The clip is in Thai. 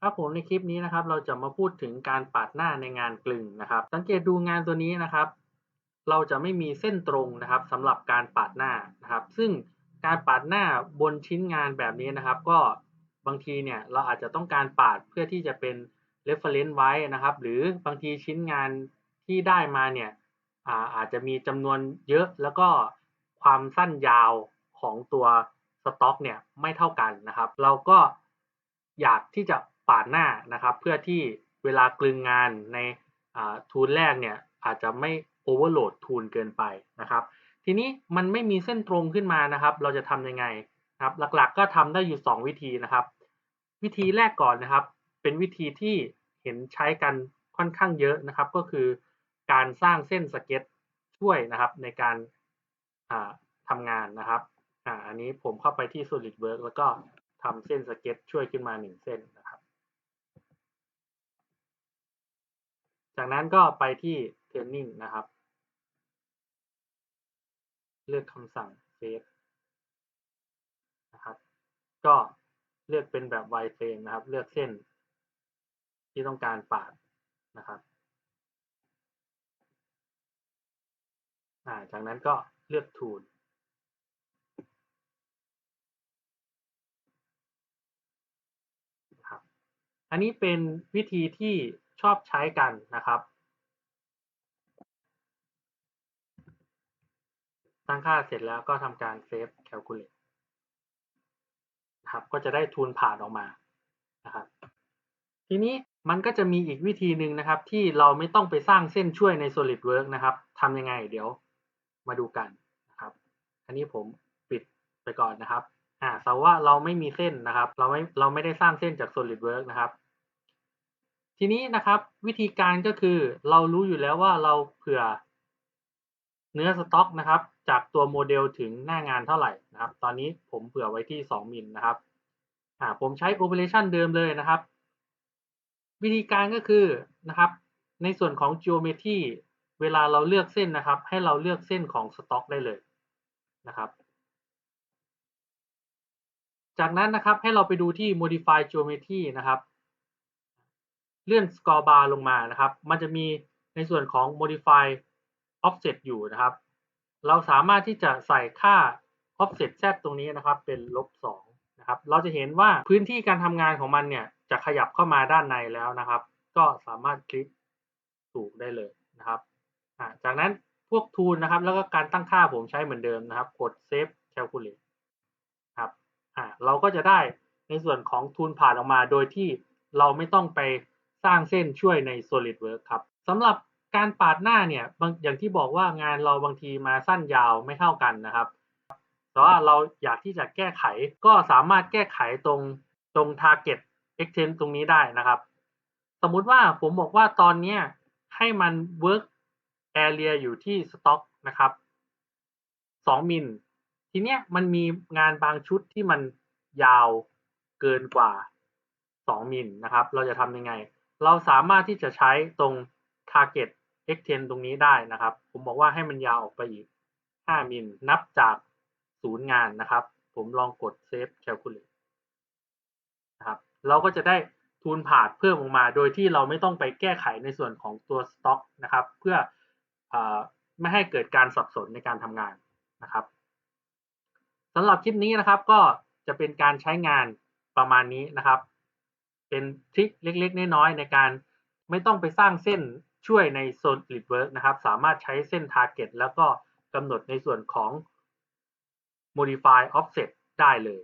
ครับผมในคลิปนี้นะครับเราจะมาพูดถึงการปาดหน้าในงานกลึงนะครับ สังเกตดูงานตัวนี้นะครับ เราจะไม่มีเส้นตรงนะครับสำหรับการปาดหน้านะครับ ซึ่งการปาดหน้าบนชิ้นงานแบบนี้นะครับ ก็บางทีเนี่ยเราอาจจะต้องการปาดเพื่อที่จะเป็น reference ไว้นะครับ หรือบางทีชิ้นงานที่ได้มาเนี่ยอาอาจจะมีจำนวนเยอะแล้วก็ความสั้นยาวของตัวสต็อกเนี่ยไม่เท่ากันนะครับ เราก็อยากที่จะ ปาดหน้านะครับ เพื่อที่เวลากลึงงานในทูลแรกเนี่ยอาจจะไม่โอเวอร์โหลดทูลเกินไปนะครับ ทีนี้มันไม่มีเส้นตรงขึ้นมานะครับ เราจะทำยังไงนะครับ หลักๆก็ทำได้อยู่ 2 วิธีนะครับ วิธีแรกก่อนนะครับ เป็นวิธีที่เห็นใช้กันค่อนข้างเยอะนะครับ ก็คือการสร้างเส้นสเก็ตช่วยนะครับในการทำงานนะครับออันนี้ผมเข้าไปที่ SolidWorks แล้วก็ทำเส้นสเก็ตช่วยขึ้นมา 1 เส้นนะครับ จากนั้นก็ไปที่ Training นะครับ เลือกคำสั่ง Save นะครับ ก็เลือกเป็นแบบ wireframe นะครับ เลือกเส้น ที่ต้องการปาดนะครับจากนั้นก็เลือก Tool ครับอันนี้เป็นวิธีที่ ชอบใช้กันนะครับ ตั้งค่าเสร็จแล้วก็ทำการ Save Calculate นะครับก็จะได้ทูลผ่านออกมานะครับ ทีนี้มันก็จะมีอีกวิธีหนึ่งนะครับ ที่เราไม่ต้องไปสร้างเส้นช่วยใน SolidWorks นะครับทำยังไงเดี๋ยวมาดูกันนะครับ อันนี้ผมปิดไปก่อนนะครับอ่าแต่ว่าเราไม่มีเส้นนะครับ เราไม่เราไม่ได้สร้างเส้นจาก SolidWorks นะครับ ทีนี้นะครับวิธีการก็คือเรารู้อยู่แล้วว่าเราเผื่อเนื้อสต็อกนะครับ จากตัวโมเดลถึงหน้างานเท่าไหร่นะครับ ตอนนี้ผมเผื่อไว้ที่ 2 มิลนะครับอ่าผมใช้ operation เดิมเลยนะครับ วิธีการก็คือนะครับ ในส่วนของ geometry เวลาเราเลือกเส้นนะครับ ให้เราเลือกเส้นของสต็อกได้เลยนะครับ จากนั้นนะครับให้เราไปดูที่ modify geometry นะครับ เลื่อน score bar ลงมานะครับ มันจะมีในส่วนของ modify offset อยู่นะครับ เราสามารถที่จะใส่ค่า offset z ตรงนี้นะครับเป็นลบ2นะครับ เราจะเห็นว่าพื้นที่การทำงานของมันเนี่ยจะขยับเข้ามาด้านในแล้วนะครับ ก็สามารถคลิกถูกได้เลยนะครับ จากนั้นพวกทูลนะครับ แล้วก็การตั้งค่าผมใช้เหมือนเดิมนะครับ กด Save Calculate ครับ เราก็จะได้ในส่วนของทูลผ่านออกมาโดยที่เราไม่ต้องไป ร้างเส้นช่วยใน SolidWorks ครับสำหรับการปาดหน้าเนี่ยอย่างที่บอกว่างานเราบางทีมาสั้นยาวไม่เท่ากันนะครับ แต่ว่าเราอยากที่จะแก้ไขก็สามารถแก้ไขตรงตรง target extend ตรงนี้ได้นะครับ สมมุติว่าผมบอกว่าตอนนี้ให้มัน work area อยู่ที่สต็อกนะครับ2มิลทีเนี้ยมันมีงานบางชุดที่มันยาวเกินกว่า 2มิลนะครับ เราจะทำยังไง เราสามารถที่จะใช้ตรง target extend ตรงนี้ได้นะครับ ผมบอกว่าให้มันยาวออกไปอีก 5 มิลนับจากศูนย์งานนะครับ ผมลองกด save calculate นะครับ เราก็จะได้ทูลผ่านเพิ่มออกมา โดยที่เราไม่ต้องไปแก้ไขในส่วนของตัวสต็อกนะครับ เพื่อไม่ให้เกิดการสับสนในการทำงานนะครับสำหรับคลิปนี้นะครับก็จะเป็นการใช้งานประมาณนี้นะครับ เป็นทริคเล็กๆ น้อยๆในการไม่ต้องไปสร้างเส้นช่วยใน SolidWorks นะครับ สามารถใช้เส้น Target แล้วก็กำหนดในส่วนของ Modify Offset ได้เลย